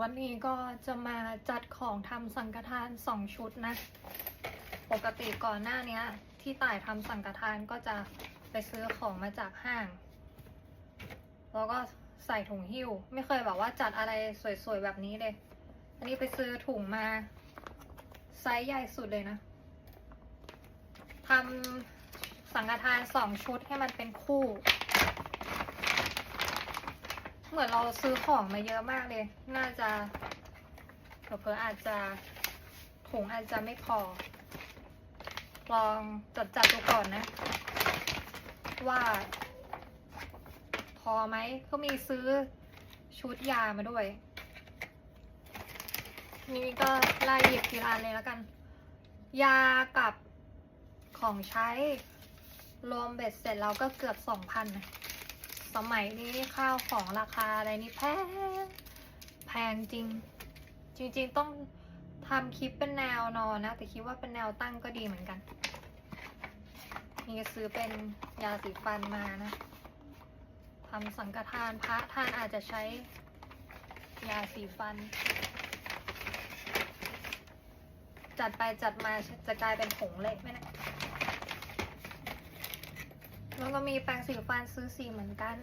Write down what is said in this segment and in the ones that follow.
วันนี้ก็จะมาจัดของทำสังฆทานสองชุดนะ ปกติก่อนหน้าเนี้ยที่ต่ายทำสังฆทานก็จะไปซื้อของมาจากห้าง แล้วก็ใส่ถุงหิ้ว ไม่เคยแบบว่าจัดอะไรสวยๆแบบนี้เลย อันนี้ไปซื้อถุงมาไซส์ใหญ่สุดเลยนะทำสังฆทานสองชุดให้มันเป็นคู่ เหมือนเราซื้อของมาเยอะมากเลย น่าจะเผลออาจจะถุงอาจจะไม่พอ ลองจัดจัดดูก่อนนะ ว่า พอไหมก็มีซื้อชุดยามาด้วย นี่ก็ไล่หยิบทีละอันเลยแล้วกัน ยากับของใช้ รวมเบ็ดเสร็จแล้วก็เกือบสองพันนะ สมัยนี้ข้าวของราคาอะไรนี่แพงแพงจริง จริง ๆ ต้องทำคลิปเป็นแนวนอนนะ แต่คิดว่าเป็นแนวตั้งก็ดีเหมือนกัน นี่ก็ซื้อเป็นยาสีฟันมานะทำสังฆทานพระท่านอาจจะใช้ยาสีฟัน จัดไปจัดมาจะกลายเป็นผงเละไหมนะ แล้วก็มีแปรงสีฟันซื้อสีเหมือนกัน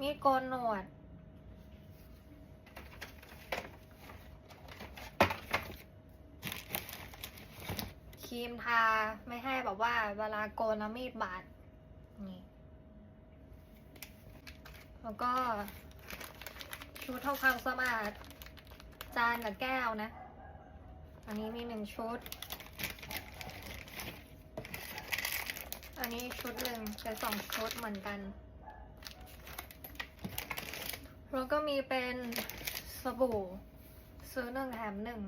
มีโกนหนวด ครีมทาไม่ให้แบบว่าเวลาโกนแล้วมีดบาด นี่ แล้วก็ชุดทำความสะอาดจานกับแก้วนะ อันนี้มีหนึ่งชุด อันนี้ชุดหนึ่งเป็นสองชุดเหมือนกัน แล้วก็มีเป็นสบู่ ซื้อหนึ่งแถมหนึ่ง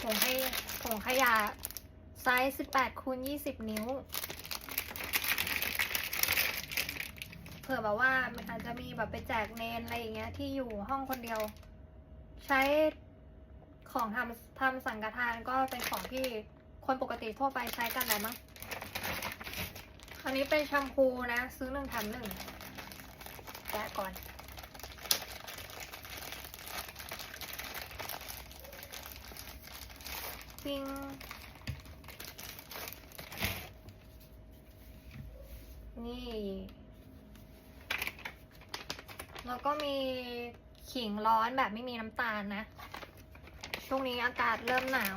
ผงให้ผงขยะไซส์18คูณ20นิ้ว เผื่อแบบว่ามันอาจจะมีแบบไปแจกเนนอะไรอย่างเงี้ยที่อยู่ห้องคนเดียว ใช้ของทำทำสังฆทานก็เป็นของที่คนปกติทั่วไปใช้กันแหละมั้งอันนี้เป็นแชมพูนะ ซื้อหนึ่งแถมหนึ่งแกะก่อน ปิงนี่ แล้วก็มี ขิงร้อนแบบไม่มีน้ำตาลนะ ช่วงนี้อากาศเริ่มหนาว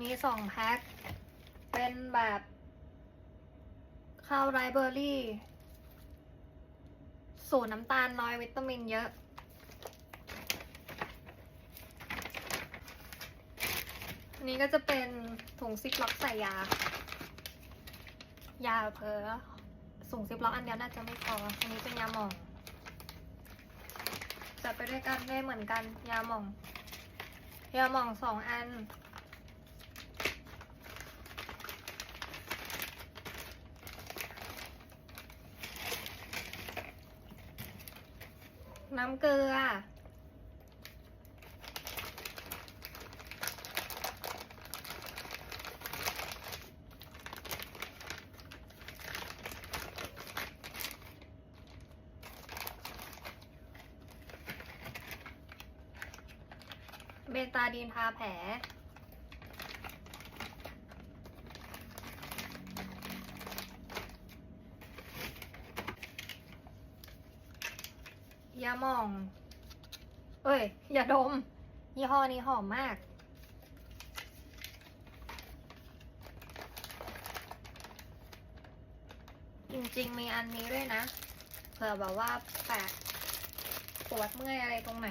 มีสองแพ็ค เป็นแบบข้าวไรเบอร์รี่ สูตรน้ำตาลน้อยวิตามินเยอะนนี้ก็จะเป็นถุงซิปล็อกใส่ยา ยาเพอสูงซิปล็อกอันเดียวน่าจะไม่พออันนี้เป็นยาหม่องจัดไปด้วยกันได้เหมือนกัน ยาหม่อง ยาหม่องสองอัน น้ำเกลือ เบตาดีนทาแผล ยาหม่อง เอ้ย อย่าดม ยี่ห้อนี้หอมมากจริงๆ มีอันนี้ด้วยนะ เผื่อแบบว่าแปะปวดเมื่อยอะไรตรงไหน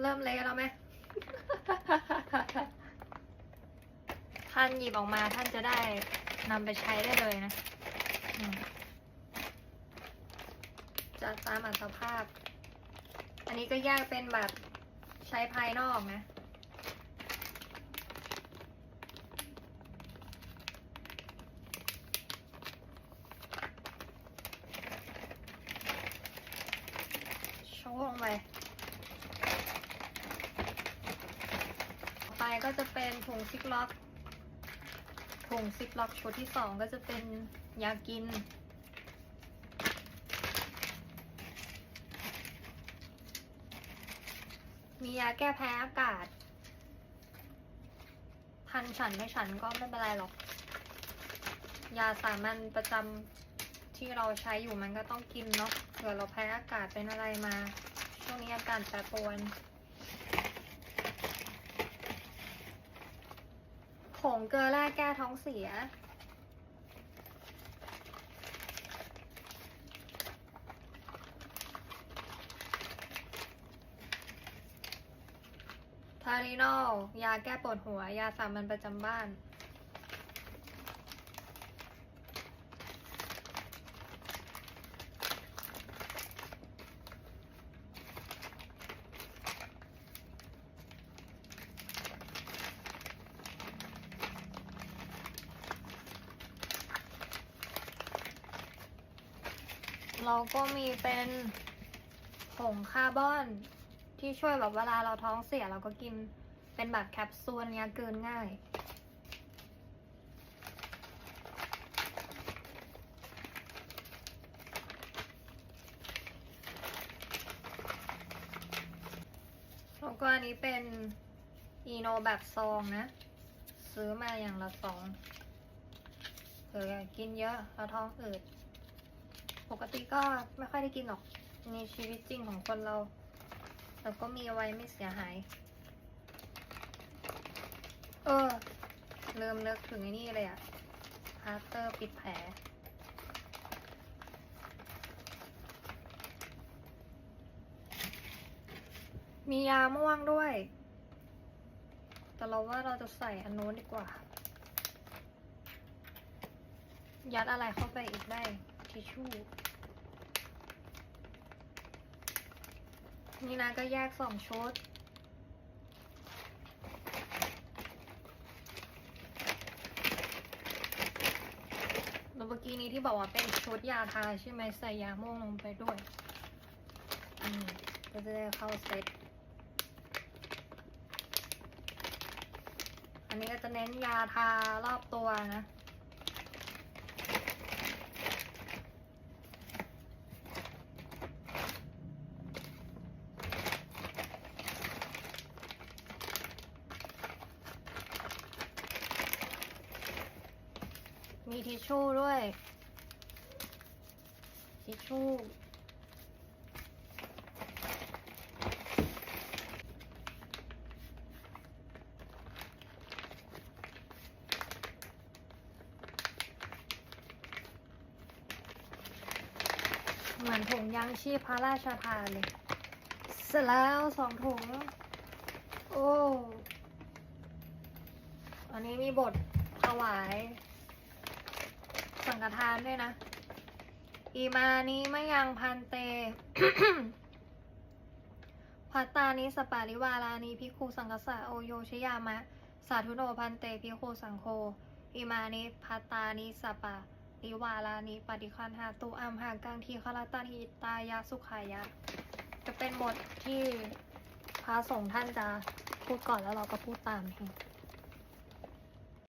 เริ่มเละแล้วไหม ท่านหยิบออกมาท่านจะได้นำไปใช้ได้เลยนะอืมจะตามอัตภาพ อันนี้ก็แยกเป็นแบบใช้ภายนอกนะชโชว์ลงไปต่อ ไปก็จะเป็นถุงซิกล็อกถุงซิกล็อกชุดที่สองก็จะเป็นยากิน มียาแก้แพ้อากาศทันฉันไม่ฉันก็ไม่เป็นไรหรอก ยาสามัญประจำที่เราใช้อยู่มันก็ต้องกินเนาะเผื่อเราแพ้อากาศเป็นอะไรมา ช่วงนี้อากาศแปรปรวน ผงเกลือแร่แก้ท้องเสียทารินอลยาแก้ปวดหัว ยาสามัญประจำบ้าน เราก็มีเป็นผงคาร์บอน ที่ช่วยแบบเวลาเราท้องเสียเราก็กินเป็นแบบแคปซูลเนี้ยเกินง่าย แล้วก็อันนี้เป็นอีโนแบบซองนะ ซื้อมาอย่างละสองเผื่อกินเยอะแล้วท้องอืด ปกติก็ไม่ค่อยได้กินหรอกในชีวิตจริงของคนเราแต่ก็มีเอาไว้ไม่เสียหาย เออ เริ่มนึกถึงไอ้นี่เลยอะพาสเตอร์ปิดแผล มียาม่วงด้วย แต่เราว่าเราจะใส่อันโน้นดีกว่า ยัดอะไรเข้าไปอีกได้ ทิชชู่ นี่นะก็แยกสองชุด เมื่อกี้นี้ที่บอกว่าเป็นชุดยาทาใช่ไหมใส่ยาม่วงลงไปด้วยอืมก็จะได้เข้าเซตอันนี้ก็จะเน้นยาทารอบตัวนะ ทิชชู่ด้วย ทิชชู่ เหมือนถุงยางชีพพระราชทานเลย เสร็จแล้วสองถุง โอ้ อันนี้มีบทถวาย สังฆทานด้วยนะ อีมานี้มะยังพันเตพัตตานิสปาริวาลานิพิคูสังกสะโอโยชยามะ สาธุโนพันเตพิคูสังโฆอิมานิพัตตานิสปาริวาลานิปฏิคันหาตุอัมหากังทีคลาตาหิตายาสุขายะ จะเป็นบทที่พระสงฆ์ท่านจะพูดก่อนแล้วเราก็พูดตามเอง